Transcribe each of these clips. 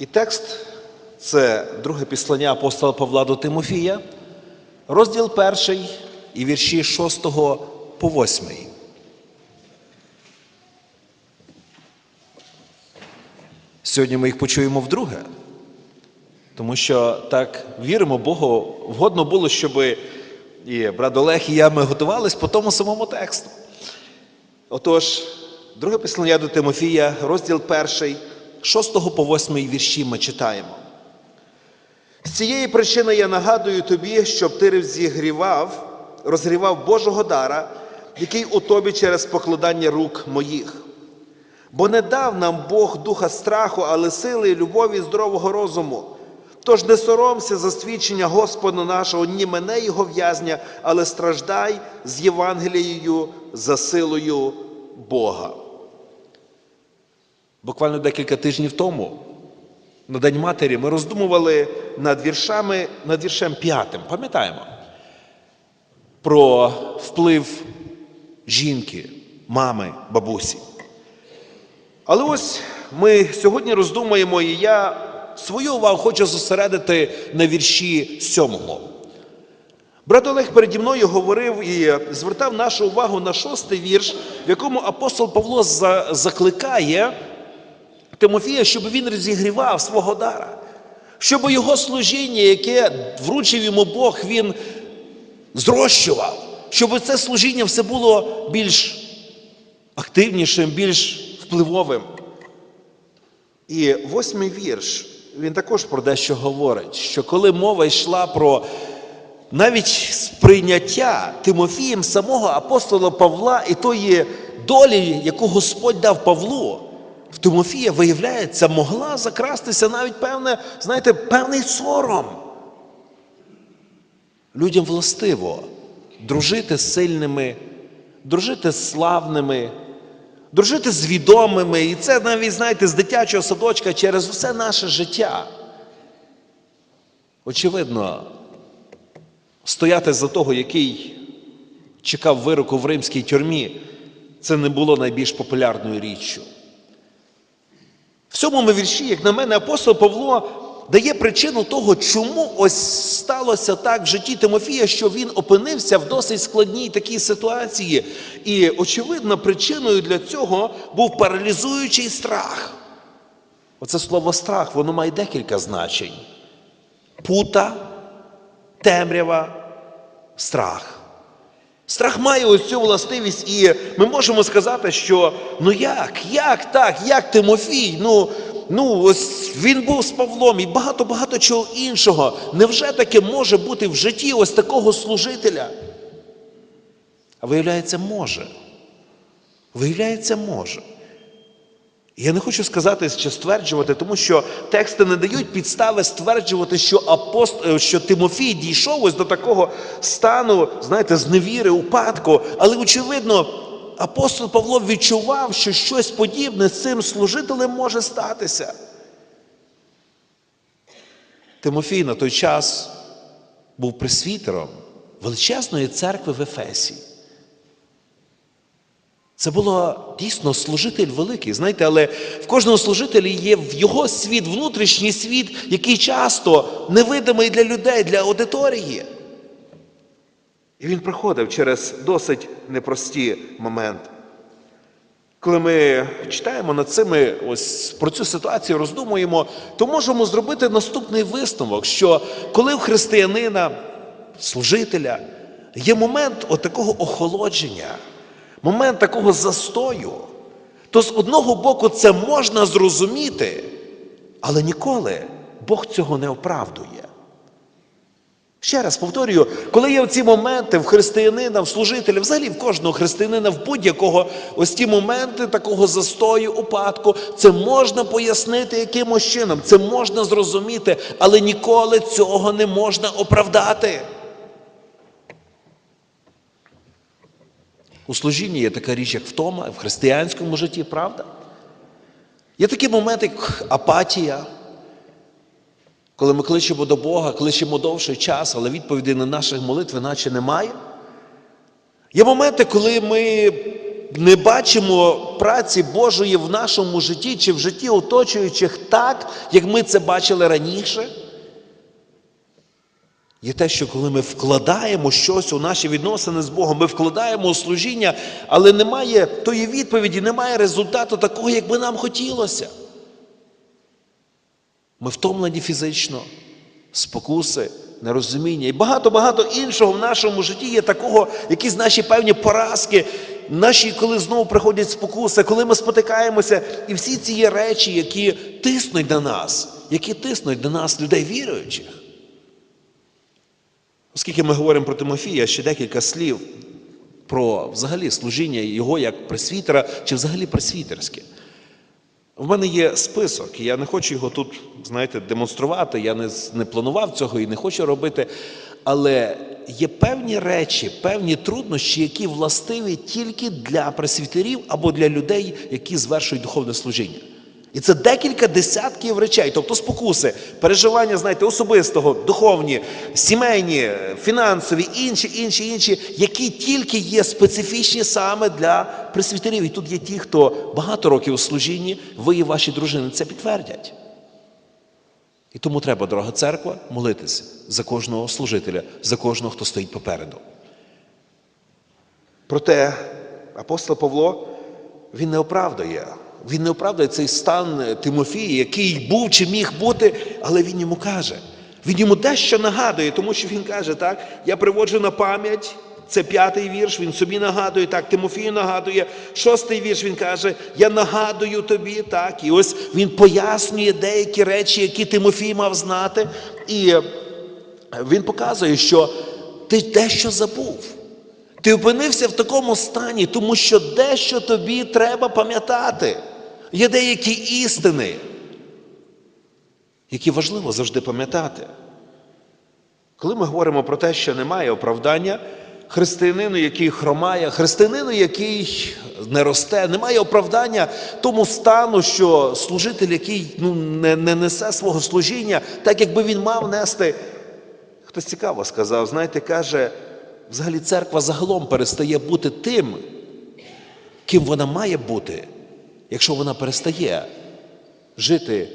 І текст це друге післання апостола Павла до Тимофія, розділ перший і вірші 6 по 8. Сьогодні ми їх почуємо вдруге, тому що так віримо Богу, вгодно було, щоб і брат Олег, і я ми готувались по тому самому тексту. Отож, друге післання до Тимофія, розділ перший, 6 по 8 вірші ми читаємо. З цієї причини я нагадую тобі, щоб ти розігрівав, розгрівав Божого дара, який у тобі через покладання рук моїх. Бо не дав нам Бог духа страху, але сили, любові і здорового розуму. Тож не соромся за свідчення Господа нашого, ні мене його в'язня, але страждай з Євангелією за силою Бога. Буквально декілька тижнів тому, на День Матері, ми роздумували над віршами, над віршем п'ятим, пам'ятаємо, про вплив жінки, мами, бабусі. Але ось ми сьогодні роздумаємо, і я свою увагу хочу зосередити на вірші сьомому. Брат Олег переді мною говорив і звертав нашу увагу на шостий вірш, в якому апостол Павло закликає Тимофія, щоб він розігрівав свого дара, щоб його служіння, яке вручив йому Бог, він зрощував, щоб це служіння все було більш активнішим, більш впливовим. І восьмий вірш, він також про дещо говорить, що коли мова йшла про навіть сприйняття Тимофієм самого апостола Павла і тої долі, яку Господь дав Павлу, в Тимофія, виявляється, могла закрастися навіть певне, знаєте, певний сором. Людям властиво дружити з сильними, дружити з славними, дружити з відомими. І це навіть, знаєте, з дитячого садочка через усе наше життя. Очевидно, стояти за того, який чекав вироку в римській тюрмі, це не було найбільш популярною річчю. В сьомому вірші, як на мене, апостол Павло дає причину того, чому ось сталося так в житті Тимофія, що він опинився в досить складній такій ситуації. І, очевидно, причиною для цього був паралізуючий страх. Оце слово страх, воно має декілька значень: пута, темрява, страх. Страх має ось цю властивість, і ми можемо сказати, що ну як, як так, як Тимофій? Ну, ну ось він був з Павлом і багато-багато чого іншого. Невже таке може бути в житті ось такого служителя? А виявляється, може. Виявляється, може. Я не хочу сказати чи стверджувати, тому що тексти не дають підстави стверджувати, що апост... е, що Тимофій дійшов ось до такого стану, знаєте, зневіри, упадку. Але, очевидно, апостол Павло відчував, що щось подібне з цим служителем може статися. Тимофій на той час був пресвітером величезної церкви в Ефесі. Це було дійсно служитель великий. Знаєте, але в кожного служителя є в його світ, внутрішній світ, який часто невидимий для людей, для аудиторії. І він проходив через досить непрості моменти. Коли ми читаємо над цими, ось про цю ситуацію роздумуємо, то можемо зробити наступний висновок: що коли у християнина, служителя, є момент отакого охолодження, момент такого застою, то з одного боку це можна зрозуміти, але ніколи Бог цього не оправдує. Ще раз повторюю, коли є ці моменти в християнина, в служителя, взагалі в кожного християнина, в будь-якого ось ті моменти такого застою, упадку, це можна пояснити якимось чином, це можна зрозуміти, але ніколи цього не можна оправдати. У служінні є така річ, як втома, в християнському житті, правда? Є такі моменти, як апатія, коли ми кличемо до Бога, кличемо довший час, але відповіді на наші молитви наче немає. Є моменти, коли ми не бачимо праці Божої в нашому житті чи в житті оточуючих так, як ми це бачили раніше. Є те, що коли ми вкладаємо щось у наші відносини з Богом, ми вкладаємо у служіння, але немає тої відповіді, немає результату такого, як би нам хотілося. Ми втомлені фізично, спокуси, нерозуміння і багато-багато іншого в нашому житті є такого, якісь наші певні поразки, наші, коли знову приходять спокуси, коли ми спотикаємося, і всі ці є речі, які тиснуть на нас, які тиснуть на нас, людей віруючих. Оскільки ми говоримо про Тимофія, ще декілька слів про взагалі служіння його як пресвітера чи взагалі пресвітерське. В мене є список, і я не хочу його тут, знаєте, демонструвати. Я не, не планував цього і не хочу робити. Але є певні речі, певні труднощі, які властиві тільки для пресвітерів або для людей, які звершують духовне служіння. І це декілька десятків речей, тобто спокуси, переживання, знаєте, особистого, духовні, сімейні, фінансові, інші, інші, інші, які тільки є специфічні саме для пресвітерів. І тут є ті, хто багато років у служінні, ви і ваші дружини це підтвердять. І тому треба, дорога церква, молитися за кожного служителя, за кожного, хто стоїть попереду. Проте апостол Павло він не оправдує. Він не оправдує цей стан Тимофія, який був чи міг бути, але він йому каже. Він йому дещо нагадує, тому що він каже, так, я приводжу на пам'ять, це п'ятий вірш, він собі нагадує, так, Тимофію нагадує. Шостий вірш він каже, я нагадую тобі, так. І ось він пояснює деякі речі, які Тимофій мав знати. І він показує, що ти дещо забув. Ти опинився в такому стані, тому що дещо тобі треба пам'ятати. Є деякі істини, які важливо завжди пам'ятати. Коли ми говоримо про те, що немає оправдання, християнину, який хромає, християнину, який не росте, немає оправдання тому стану, що служитель, який ну, не, не несе свого служіння, так якби він мав нести. Хтось цікаво сказав, знаєте, каже, взагалі церква загалом перестає бути тим, ким вона має бути, якщо вона перестає жити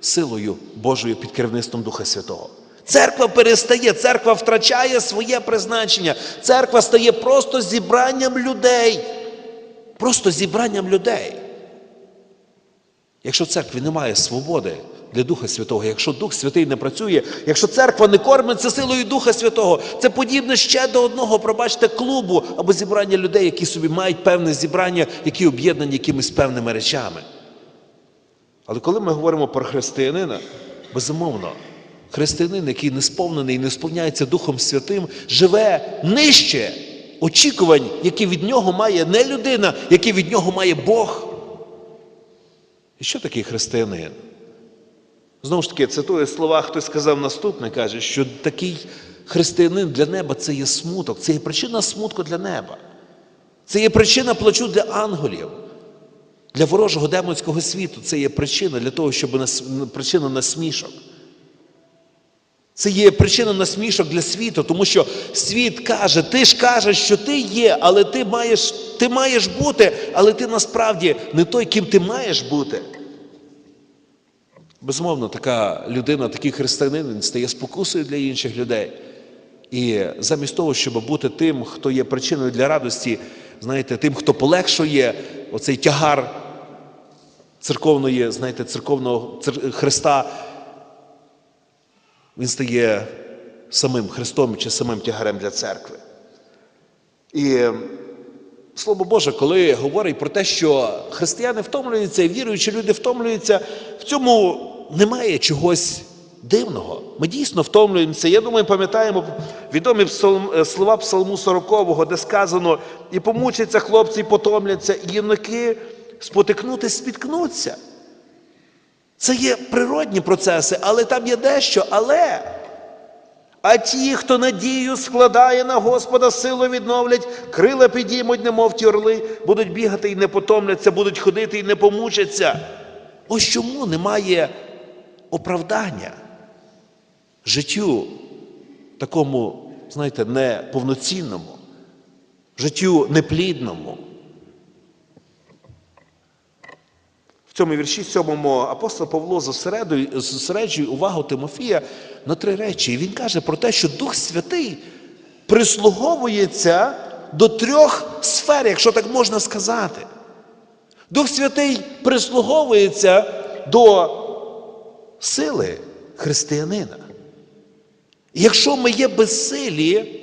силою Божою під керівництвом Духа Святого. Церква перестає, церква втрачає своє призначення. Церква стає просто зібранням людей. Просто зібранням людей. Якщо в церкві немає свободи для Духа Святого, якщо Дух Святий не працює, якщо церква не кормиться силою Духа Святого, це подібне ще до одного, пробачте, клубу або зібрання людей, які собі мають певне зібрання, які об'єднані якимись певними речами. Але коли ми говоримо про християнина, безумовно, християнин, який не сповнений і не сповняється Духом Святим, живе нижче очікувань, які від нього має не людина, які від нього має Бог. І що такий християнин? Знову ж таки, цитую слова, хтось сказав наступне, каже, що такий християнин для неба це є смуток, це є причина смутку для неба. Це є причина плачу для ангелів. Для ворожого демонського світу це є причина для того, щоб нас, причина насмішок. Це є причина насмішок для світу, тому що світ каже, ти ж кажеш, що ти є, але ти маєш, ти маєш бути, але ти насправді не той, ким ти маєш бути. Безумовно, така людина, такий християнин, він стає спокусою для інших людей. І замість того, щоб бути тим, хто є причиною для радості, знаєте, тим, хто полегшує оцей тягар церковної, знаєте, церковного цер... Христа, він стає самим Христом чи самим тягарем для церкви. І Слово Боже, коли говорить про те, що християни втомлюються і віруючі люди втомлюються, в цьому немає чогось дивного. Ми дійсно втомлюємося. Я думаю, пам'ятаємо відомі псалм, слова Псалму 40, де сказано: і помучаться хлопці, і потомляться, і юнаки спотикнутись, спіткнуться. Це є природні процеси, але там є дещо, але. А ті, хто надію складає на Господа, силу відновлять, крила підіймуть, немов ті орли, будуть бігати і не потомляться, будуть ходити і не помучаться. Ось чому немає оправдання життю такому, знаєте, неповноцінному, життю неплідному. в цьому вірші сьомому апостол Павло зосереджує увагу Тимофія на три речі. І він каже про те, що Дух Святий прислуговується до трьох сфер, якщо так можна сказати. Дух Святий прислуговується до сили християнина. Якщо ми є безсилі,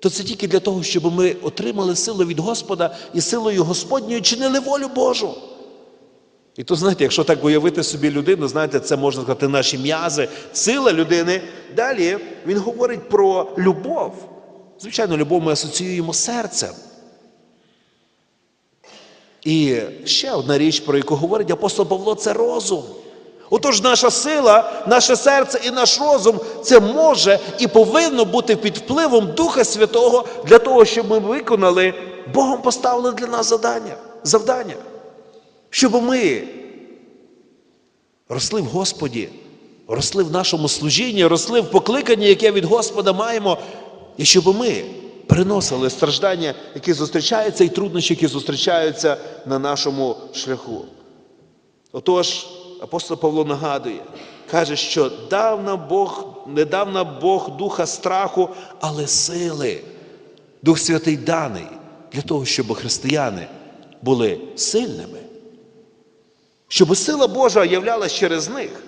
то це тільки для того, щоб ми отримали силу від Господа і силою Господньою чинили волю Божу. І то, знаєте, якщо так уявити собі людину, знаєте, це можна сказати наші м'язи, сила людини. Далі він говорить про любов. Звичайно, любов ми асоціюємо серцем. І ще одна річ, про яку говорить апостол Павло, це розум. Отож, наша сила, наше серце і наш розум це може і повинно бути під впливом Духа Святого для того, щоб ми виконали Богом поставлене для нас завдання. завдання. Щоб ми росли в Господі, росли в нашому служінні, росли в покликанні, яке від Господа маємо, і щоб ми приносили страждання, які зустрічаються, і труднощі, які зустрічаються на нашому шляху. Отож, апостол Павло нагадує, каже, що дав нам Бог, не дав нам Бог духа страху, але сили. Дух Святий даний для того, щоб християни були сильними, щоб сила Божа являлась через них.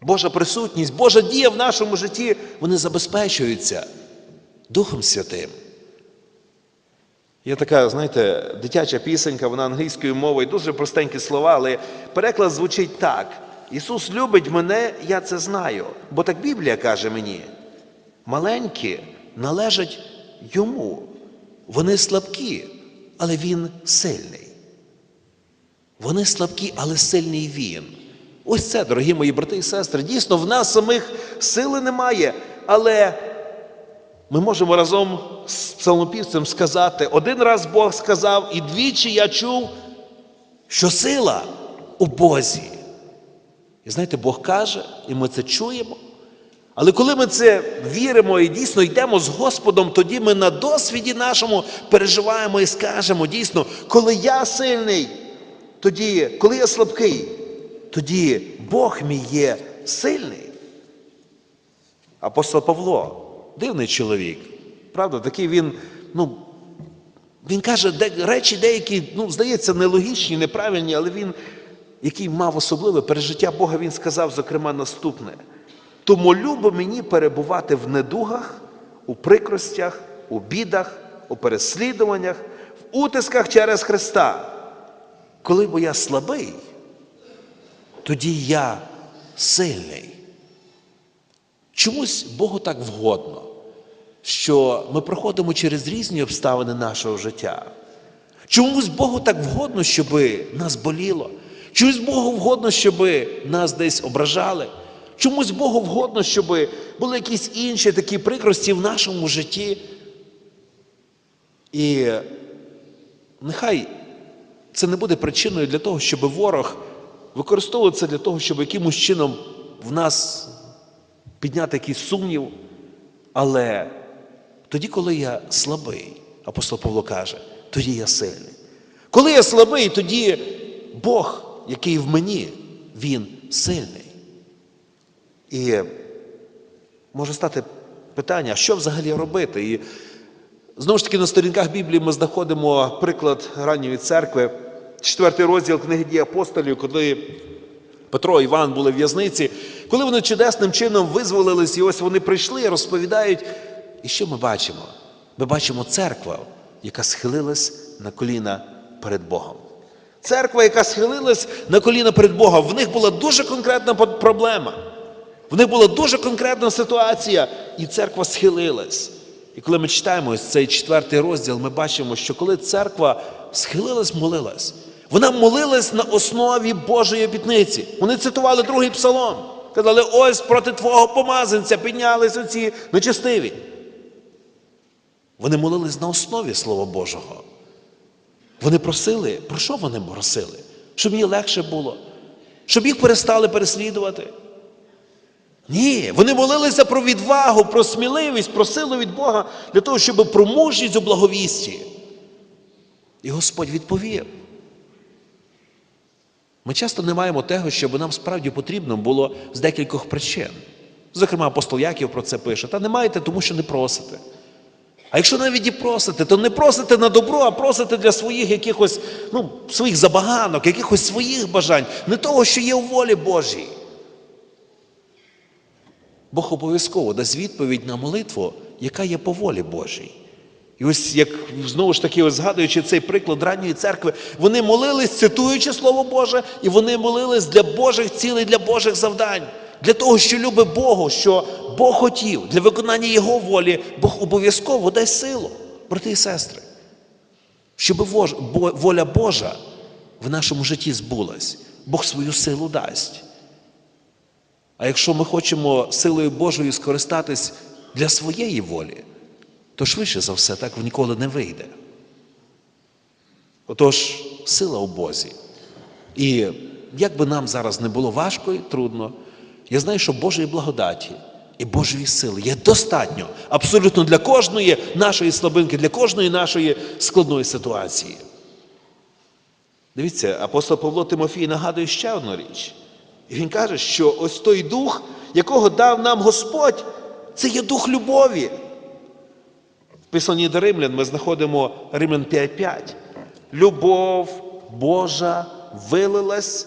Божа присутність, Божа дія в нашому житті, вони забезпечуються Духом Святим. Є така, знаєте, дитяча пісенька, вона англійською мовою, дуже простенькі слова, але переклад звучить так. Ісус любить мене, я це знаю. Бо так Біблія каже мені. Маленькі належать йому. Вони слабкі, але він сильний. Вони слабкі, але сильний він. Ось це, дорогі мої брати і сестри. Дійсно, в нас самих сили немає, але ми можемо разом з псалмопівцем сказати: один раз Бог сказав, і двічі я чув, що сила у Бозі. І знаєте, Бог каже, і ми це чуємо. Але коли ми це віримо і дійсно йдемо з Господом, тоді ми на досвіді нашому переживаємо і скажемо дійсно, коли я сильний, тоді, коли я слабкий, тоді Бог мій є сильний. Апостол Павло, дивний чоловік. Правда, такий він, ну, він каже де, речі деякі, ну, здається, нелогічні, неправильні, але він, який мав особливе пережиття Бога, він сказав, зокрема, наступне. Тому любо мені перебувати в недугах, у прикростях, у бідах, у переслідуваннях, в утисках через Христа. Коли бо я слабий, тоді я сильний. Чомусь Богу так вгодно, що ми проходимо через різні обставини нашого життя. Чомусь Богу так вгодно, щоб нас боліло. Чомусь Богу вгодно, щоб нас десь ображали. Чомусь Богу вгодно, щоб були якісь інші такі прикрості в нашому житті. І нехай це не буде причиною для того, щоб ворог використовував це для того, щоб якимось чином в нас підняти якийсь сумнів. Але тоді, коли я слабий, апостол Павло каже, тоді я сильний. Коли я слабий, тоді Бог, який в мені, Він сильний. І може стати питання, що взагалі робити? І знову ж таки на сторінках Біблії ми знаходимо приклад ранньої церкви, четвертий розділ книги дій апостолів, коли Петро Іван були в в'язниці, коли вони чудесним чином визволились, і ось вони прийшли розповідають. І що ми бачимо? Ми бачимо церкву, яка схилилась на коліна перед Богом. Церква, яка схилилась на коліна перед Богом, в них була дуже конкретна проблема. В них була дуже конкретна ситуація, і церква схилилась. І коли ми читаємо ось цей четвертий розділ, ми бачимо, що коли церква схилилась, молилась, вона молилась на основі Божої обітниці. Вони цитували другий псалом. Казали, ось проти твого помазанця піднялись оці нечестиві. Вони молились на основі Слова Божого. Вони просили, про що вони просили? Щоб їм легше було, щоб їх перестали переслідувати. Ні, вони молилися про відвагу, про сміливість, про силу від Бога для того, щоб про мужність у благовісті. І Господь відповів. Ми часто не маємо того, що нам справді потрібно було з декількох причин. Зокрема, апостол Яків про це пише. Та не маєте, тому що не просите. А якщо навіть і просите, то не просите на добро, а просите для своїх якихось, ну, своїх забаганок, якихось своїх бажань, не того, що є у волі Божій. Бог обов'язково дасть відповідь на молитву, яка є по волі Божій. І ось як знову ж таки, ось згадуючи цей приклад ранньої церкви, вони молились, цитуючи Слово Боже, і вони молились для Божих цілей, для Божих завдань, для того, що любить Богу, що Бог хотів, для виконання Його волі, Бог обов'язково дасть силу, брати і сестри, щоб воля Божа в нашому житті збулась, Бог свою силу дасть. А якщо ми хочемо силою Божою скористатись для своєї волі, то швидше за все так ніколи не вийде. Отож, сила у Бозі. І як би нам зараз не було важко і трудно, я знаю, що Божої благодаті і Божої сили є достатньо абсолютно для кожної нашої слабинки, для кожної нашої складної ситуації. Дивіться, апостол Павло Тимофій нагадує ще одну річ. І він каже, що ось той дух, якого дав нам Господь, це є дух любові. Писанні до Римлян ми знаходимо Римлян 5.5. Любов Божа вилилась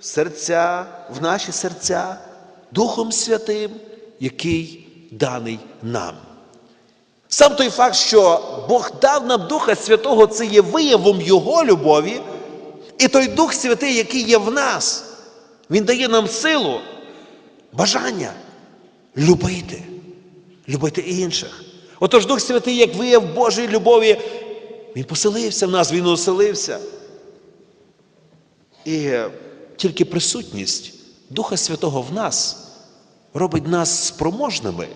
в серця, в наші серця Духом Святим, який даний нам. Сам той факт, що Бог дав нам Духа Святого, це є виявом Його любові, і той Дух Святий, який є в нас, Він дає нам силу, бажання любити, любити інших. Отож Дух Святий, як вияв Божої любові, Він поселився в нас, Він оселився. І тільки присутність Духа Святого в нас робить нас спроможними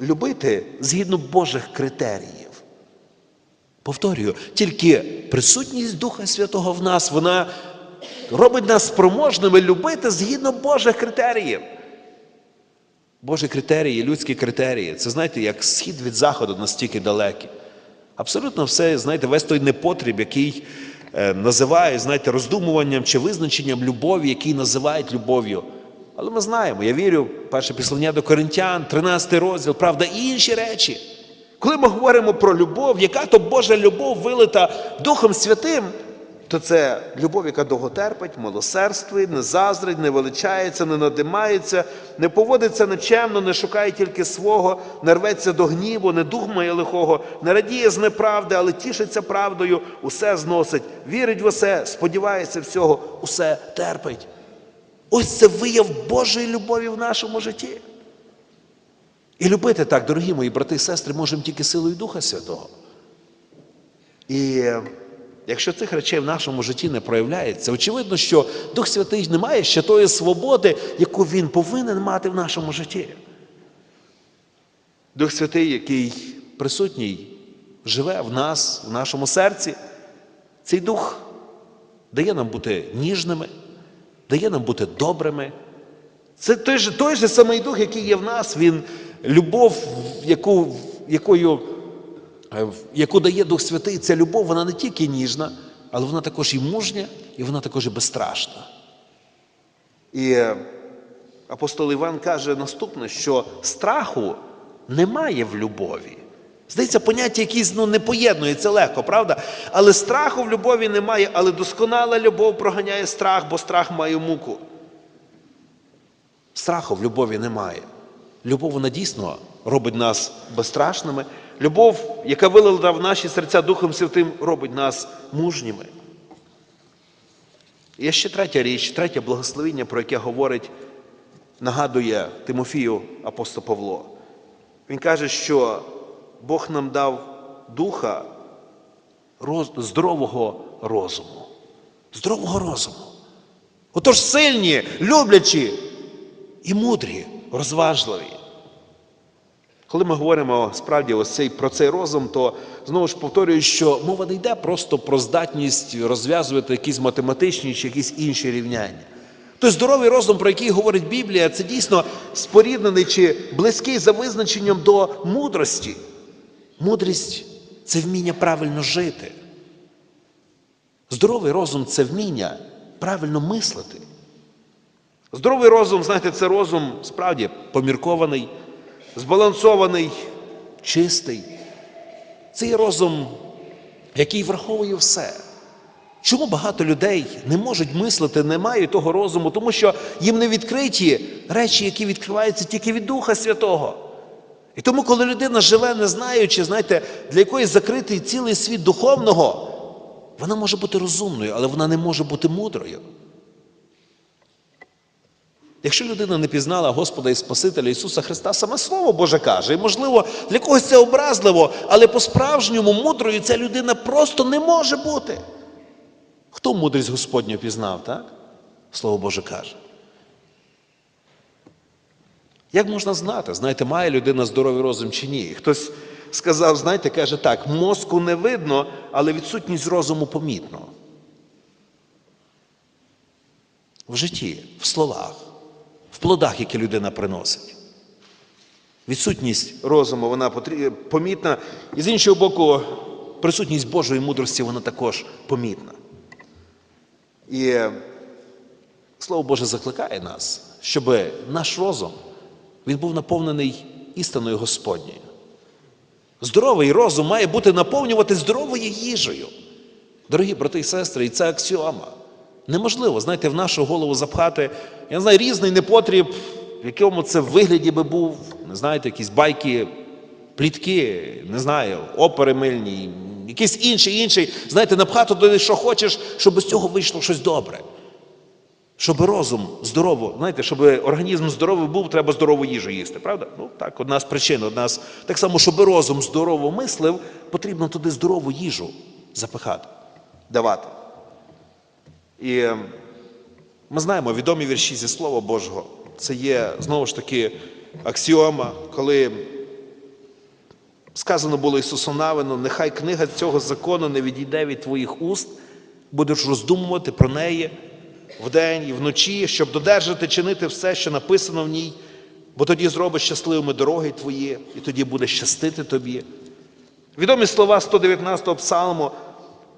любити згідно Божих критеріїв. Повторюю, тільки присутність Духа Святого в нас, вона робить нас спроможними любити згідно Божих критеріїв. Божі критерії, людські критерії. Це знаєте, як схід від заходу настільки далекий. Абсолютно все, знаєте, весь той непотріб, який е, називають, знаєте, роздумуванням чи визначенням любові, який називають любов'ю. Але ми знаємо, я вірю, перше післання до Коринтян, 13 розділ, правда, і інші речі. Коли ми говоримо про любов, яка то Божа любов вилита Духом Святим, то це любов, яка довготерпить, милосердствує, не заздрить, не величається, не надимається, не поводиться нечемно, не шукає тільки свого, не рветься до гніву, не думає лихого, не радіє з неправди, але тішиться правдою, усе зносить, вірить в усе, сподівається всього, усе терпить. Ось це вияв Божої любові в нашому житті. І любити так, дорогі мої брати і сестри, можемо тільки силою Духа Святого. І якщо цих речей в нашому житті не проявляється, очевидно, що Дух Святий не має ще тої свободи, яку він повинен мати в нашому житті. Дух Святий, який присутній, живе в нас, в нашому серці, цей дух дає нам бути ніжними, дає нам бути добрими. Це той же, той же самий дух, який є в нас, він любов, яку, якою, яку дає Дух Святий, ця любов, вона не тільки ніжна, але вона також і мужня, і вона також і безстрашна. І е, апостол Іван каже наступне, що страху немає в любові. Здається, поняття якісь ну, не поєднується легко, правда? Але страху в любові немає, але досконала любов проганяє страх, бо страх має муку. Страху в любові немає. Любов вона дійсно робить нас безстрашними. Любов, яка вилила в наші серця Духом Святим, робить нас мужніми. Є ще третя річ, третє благословіння, про яке говорить, нагадує Тимофію апостол Павло. Він каже, що Бог нам дав духа роз... здорового розуму. Здорового розуму. Отож сильні, люблячі і мудрі, розважливі. Коли ми говоримо справді ось цей, про цей розум, то знову ж повторюю, що мова не йде просто про здатність розв'язувати якісь математичні чи якісь інші рівняння. Той здоровий розум, про який говорить Біблія, це дійсно споріднений чи близький за визначенням до мудрості. Мудрість це вміння правильно жити. Здоровий розум це вміння правильно мислити. Здоровий розум, знаєте, це розум справді поміркований, збалансований, чистий. Це є розум, який враховує все. Чому багато людей не можуть мислити, не мають того розуму? Тому що їм не відкриті речі, які відкриваються тільки від Духа Святого. І тому, коли людина живе, не знаючи, знаєте, для якоїсь закритий цілий світ духовного, вона може бути розумною, але вона не може бути мудрою. Якщо людина не пізнала Господа і Спасителя Ісуса Христа, саме Слово Боже каже, і можливо, для когось це образливо, але по-справжньому мудрою ця людина просто не може бути. Хто мудрість Господню пізнав, так? Слово Боже каже. Як можна знати, знаєте, має людина здоровий розум чи ні? Хтось сказав, знаєте, каже так, мозку не видно, але відсутність розуму помітно. В житті, в словах, в плодах, які людина приносить. Відсутність розуму, вона помітна, і з іншого боку, присутність Божої мудрості, вона також помітна. І е, Слово Боже закликає нас, щоб наш розум він був наповнений істиною Господньою. Здоровий розум має бути наповнювати здоровою їжею. Дорогі брати і сестри, і це аксіома. Неможливо, знаєте, в нашу голову запхати, я не знаю, різний непотріб, в якому це вигляді би був, не знаєте, якісь байки, плітки, не знаю, опери мильні, якийсь інший, інший. Знаєте, напхати туди, що хочеш, щоб з цього вийшло щось добре. Щоб розум здорово, знаєте, щоб організм здоровий був, треба здорову їжу їсти, правда? Ну так, одна з причин, одна з так само, щоб розум здорово мислив, потрібно туди здорову їжу запихати, давати. І е, ми знаємо відомі вірші зі Слова Божого. Це є знову ж таки аксіома, коли сказано було Ісусу Навину, нехай книга цього закону не відійде від твоїх уст, будеш роздумувати про неї вдень і вночі, щоб додержати, чинити все, що написано в ній, бо тоді зробиш щасливими дороги твої, і тоді буде щастити тобі. Відомі слова 119-го псалму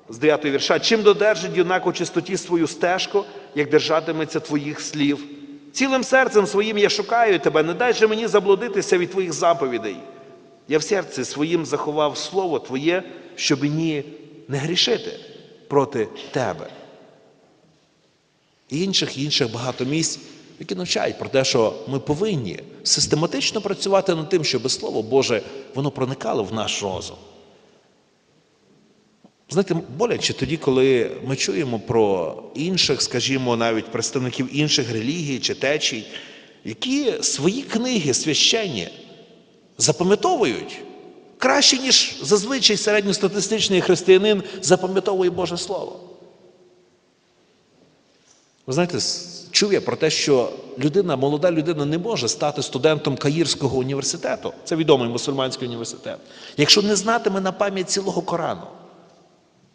з 9 вірша. Чим додержить юнак у чистоті свою стежку, як держатиметься твоїх слів? Цілим серцем своїм я шукаю тебе, не дай же мені заблудитися від твоїх заповідей. Я в серці своїм заховав слово Твоє, щоб мені не грішити проти тебе. І інших і інших багато місць, які навчають про те, що ми повинні систематично працювати над тим, щоб Слово Боже воно проникало в наш розум. Знаєте, боляче тоді, коли ми чуємо про інших, скажімо, навіть представників інших релігій чи течій, які свої книги священні запам'ятовують краще, ніж зазвичай середньостатистичний християнин запам'ятовує Боже Слово. Ви знаєте, чув я про те, що людина, молода людина не може стати студентом Каїрського університету, це відомий мусульманський університет, якщо не знатиме на пам'ять цілого Корану.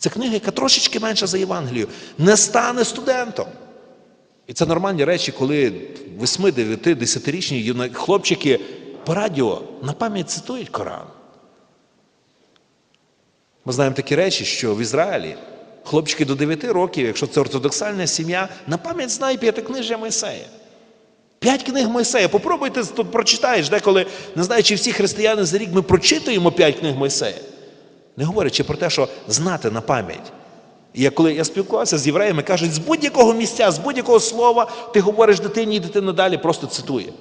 Це книга, яка трошечки менша за Євангелію, не стане студентом. І це нормальні речі, коли 8, 9, 10-річні хлопчики по радіо на пам'ять цитують Коран. Ми знаємо такі речі, що в Ізраїлі хлопчики до 9 років, якщо це ортодоксальна сім'я, на пам'ять знає п'ятикнижжя Мойсея. П'ять книг Мойсея. Попробуйте тут прочитаєш, деколи, не знаю, чи всі християни за рік ми прочитуємо п'ять книг Мойсея. Не говорячи про те, що знати на пам'ять. І коли я спілкувався з євреями, кажуть, з будь-якого місця, з будь-якого слова ти говориш дитині, і дитина далі просто цитує.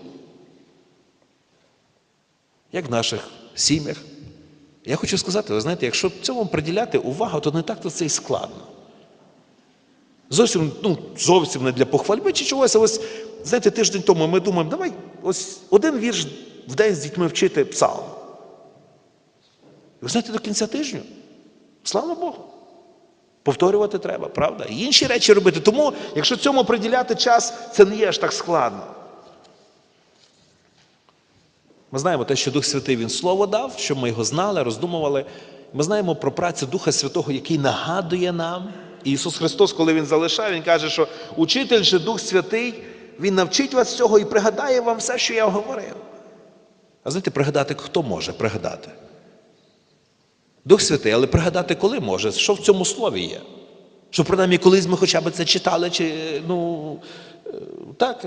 Як в наших сім'ях. Я хочу сказати, ви знаєте, якщо цьому приділяти увагу, то не так то це і складно. Зовсім, ну, зовсім не для похвальби чи чогось. а Ось, знаєте, тиждень тому ми думаємо, давай ось один вірш в день з дітьми вчити псалм. Ви знаєте, до кінця тижня. Слава Богу. Повторювати треба, правда? І інші речі робити. Тому, якщо цьому приділяти час, це не є аж так складно. Ми знаємо те, що Дух Святий Він Слово дав, щоб ми його знали, роздумували. Ми знаємо про працю Духа Святого, який нагадує нам. І Ісус Христос, коли Він залишає, Він каже, що учитель же Дух Святий, Він навчить вас цього і пригадає вам все, що я говорив. А знаєте, пригадати хто може пригадати? Дух Святий, але пригадати коли може, що в цьому слові є? Що принаймні колись ми хоча б це читали, чи ну е, так,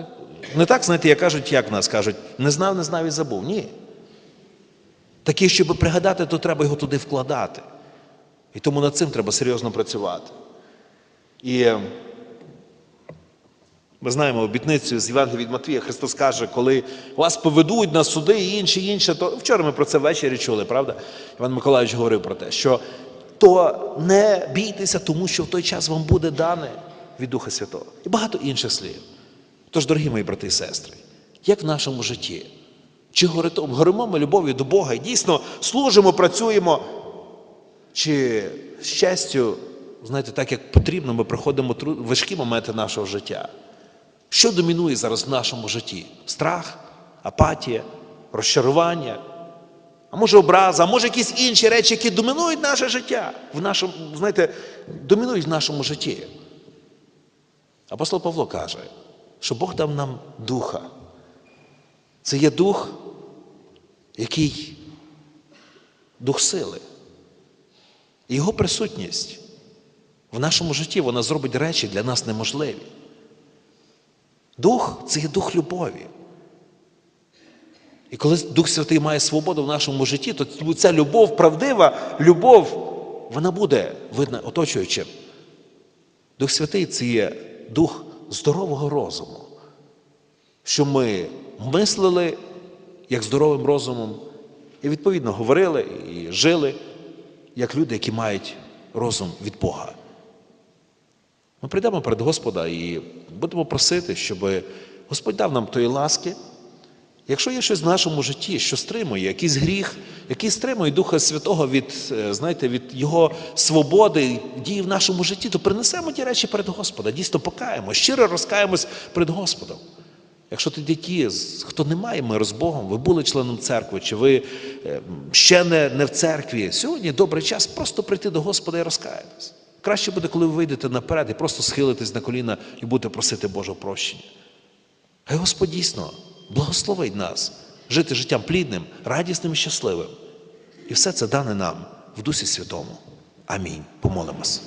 не так, знаєте, як кажуть, як нас кажуть, не знав, не знав і забув. Ні. Такі, щоб пригадати, то треба його туди вкладати. І тому над цим треба серйозно працювати. І е, ми знаємо обітницю з Євангелія від Матвія. Христос каже, коли вас поведуть на суди і інше, інше, то вчора ми про це ввечері чули, правда? Іван Миколаївич говорив про те, що то не бійтеся, тому що в той час вам буде дане від Духа Святого. І багато інших слів. Тож, дорогі мої брати і сестри, як в нашому житті? Чи горито- горимо ми любов'ю до Бога і дійсно служимо, працюємо, чи щастю, знаєте, так як потрібно, ми проходимо важкі моменти нашого життя. Що домінує зараз в нашому житті? Страх, апатія, розчарування, а може образа, а може якісь інші речі, які домінують наше життя, в нашому, знаєте, домінують в нашому житті. Апостол Павло каже, що Бог дав нам духа. Це є дух, який дух сили. Його присутність в нашому житті вона зробить речі для нас неможливі. Дух це є дух любові. І коли Дух Святий має свободу в нашому житті, то ця любов, правдива любов, вона буде видна оточуючим. Дух Святий це є дух здорового розуму, що ми мислили як здоровим розумом, і відповідно говорили і жили як люди, які мають розум від Бога. Ми прийдемо перед Господа і будемо просити, щоб Господь дав нам тої ласки. Якщо є щось в нашому житті, що стримує, якийсь гріх, який стримує Духа Святого від, е, знаєте, від Його свободи, дії в нашому житті, то принесемо ті речі перед Господа, дійсно покаємо, щиро розкаємось перед Господом. Якщо тоді ті, хто не має миру з Богом, ви були членом церкви, чи ви е, ще не, не в церкві, сьогодні добрий час просто прийти до Господа і розкаятись. Краще буде, коли ви вийдете наперед і просто схилитесь на коліна і будете просити Божого прощення. Хай Господь дійсно благословить нас жити життям плідним, радісним і щасливим. І все це дане нам в Дусі Святому. Амінь. Помолимось.